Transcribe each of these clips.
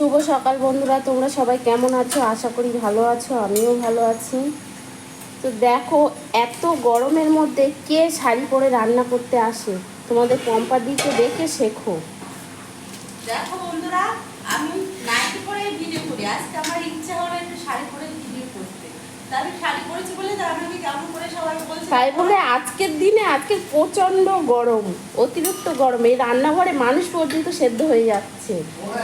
শুভ সকাল বন্ধুরা, তোমরা সবাই কেমন আছো? আশা করি ভালো আছো, আমিও ভালো আছি। তো দেখো, এত গরমের মধ্যে কে শাড়ি পরে রান্না করতে আসে? তোমাদের পম্পা দিকে দেখে শেখো। দেখো বন্ধুরা, আমি নাইটি পরে ভিডিও করি। আজকে আমার ইচ্ছা হলো একটু শাড়ি পরে তাই বলে আজকের দিনে আজকে প্রচণ্ড গরম অতিরিক্ত গরম। এই রান্নাঘরে মানুষ পর্যন্ত সেদ্ধ হয়ে যাচ্ছে।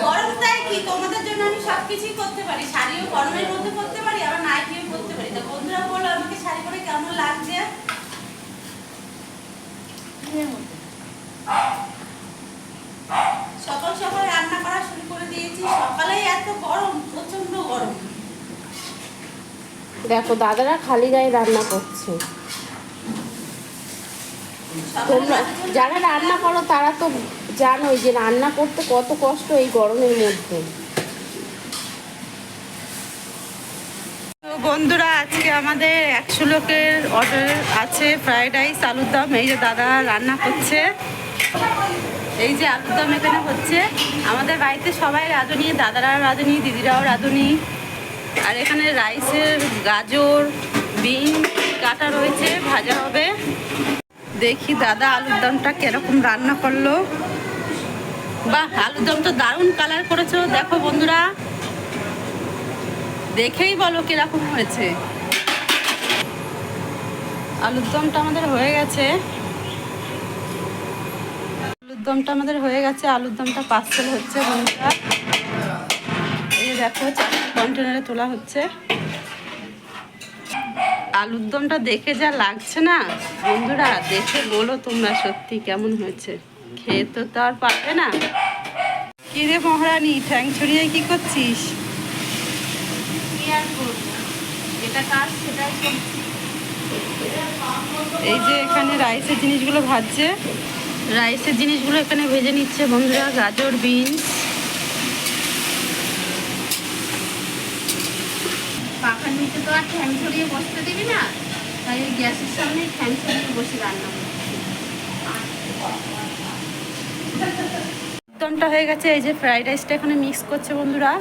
গরম তাই কি? তোমাদের জন্য আমি সবকিছুই করতে পারি। শাড়িও গরমের মধ্যে করতে পারি আবার নাইটিও করতে পারি তা বন্ধুরা বলো আমাকে শাড়ি পরে কেমন লাগছে সকাল সকাল রান্না করা শুরু করে দিয়েছি সকালেই এত গরম প্রচণ্ড গরম দেখো, দাদারা খালি গায়ে রান্না করছে। তোমরা যারা রান্না করো, তারা তো জানোই যে রান্না করতে কত কষ্ট এই গরমের মধ্যে। বন্ধুরা, আজকে আমাদের একশো লোকের অর্ডার আছে ফ্রাইড রাইস আলুর দম। এই যে দাদা রান্না করছে। এই যে আলুর দম এখানে হচ্ছে। আমাদের বাড়িতে সবাই রাঁধুনি, দাদারাও রাঁধুনি, দিদিরাও রাঁধুনি। আর এখানে রাইসের গাজর, বিন কাটা রয়েছে, ভাজা হবে। দেখি দাদা আলুর দমটা কীরকম রান্না করল। বাহ, আলুর দম তো দারুণ কালার করেছ। দেখো বন্ধুরা, দেখেই বলো কীরকম হয়েছে। আলুর দমটা আমাদের হয়ে গেছে। আলুর দমটা আমাদের হয়ে গেছে। আলুর দমটা পার্সেল হচ্ছে বন্ধুরা। দেখো কন্টেনারে তোলা হচ্ছে। আলুর দমটা দেখে যা লাগছে না। বন্ধুরা দেখে বলো তোমরা সত্যি কেমন হয়েছে। খেয়ে তো আর পারবে না। কি রে মহারানী ঠ্যাং ছড়িয়ে কি করছিস? যেটা কাজ সেটাই এই যে এখানে রাইসের জিনিসগুলো ভাজছে। রাইসের জিনিসগুলো এখানে ভেজে নিচ্ছে বন্ধুরা গাজর বিনস। পাখার নিচে তো আর ঠ্যাং ছড়িয়ে বসতে দিবি না। তাই ওই গ্যাসের সামনে ঠ্যাং ছড়িয়ে বসে রান্না করছি। হয়ে গেছে, এই যে ফ্রাইড রাইসটা এখানে মিক্স করছে বন্ধুরা।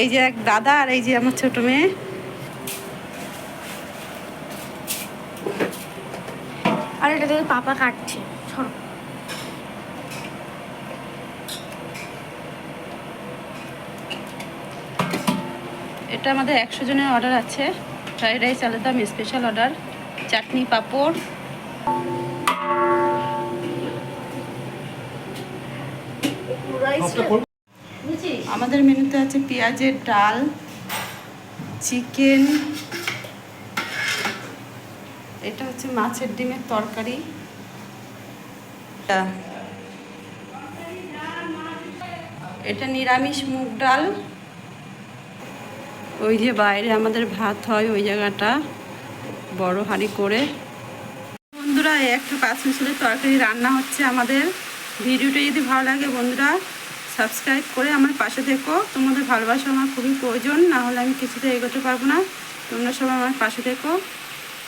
এই যে এক দাদা আর এই যে আমার ছোট মেয়ে। আর এটা থেকে পাপা কাটছে। এটা আমাদের একশো জনের অর্ডার আছে। ফ্রাইড রাইস আলাদা স্পেশাল অর্ডার চাটনি পাঁপড়। আমাদের মেনুতে আছে পেঁয়াজের ডাল চিকেন এটা হচ্ছে মাছের ডিমের তরকারি। এটা- এটা নিরামিষ মুগ ডাল। ওই যে বাইরে আমাদের ভাত হয় ওই জায়গাটা। বড় হাঁড়ি করে। বন্ধুরা একটু কাশ্মীরের তরকারি রান্না হচ্ছে আমাদের। ভিডিওটা যদি ভালো লাগে বন্ধুরা সাবস্ক্রাইব করে আমার পাশে থেকো। তোমাদের ভালোবাসা আমার খুবই প্রয়োজন, না হলে আমি কিছুতে এগোতে পারব না। তোমরা সবাই আমার পাশে থেকো।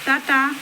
টাটা।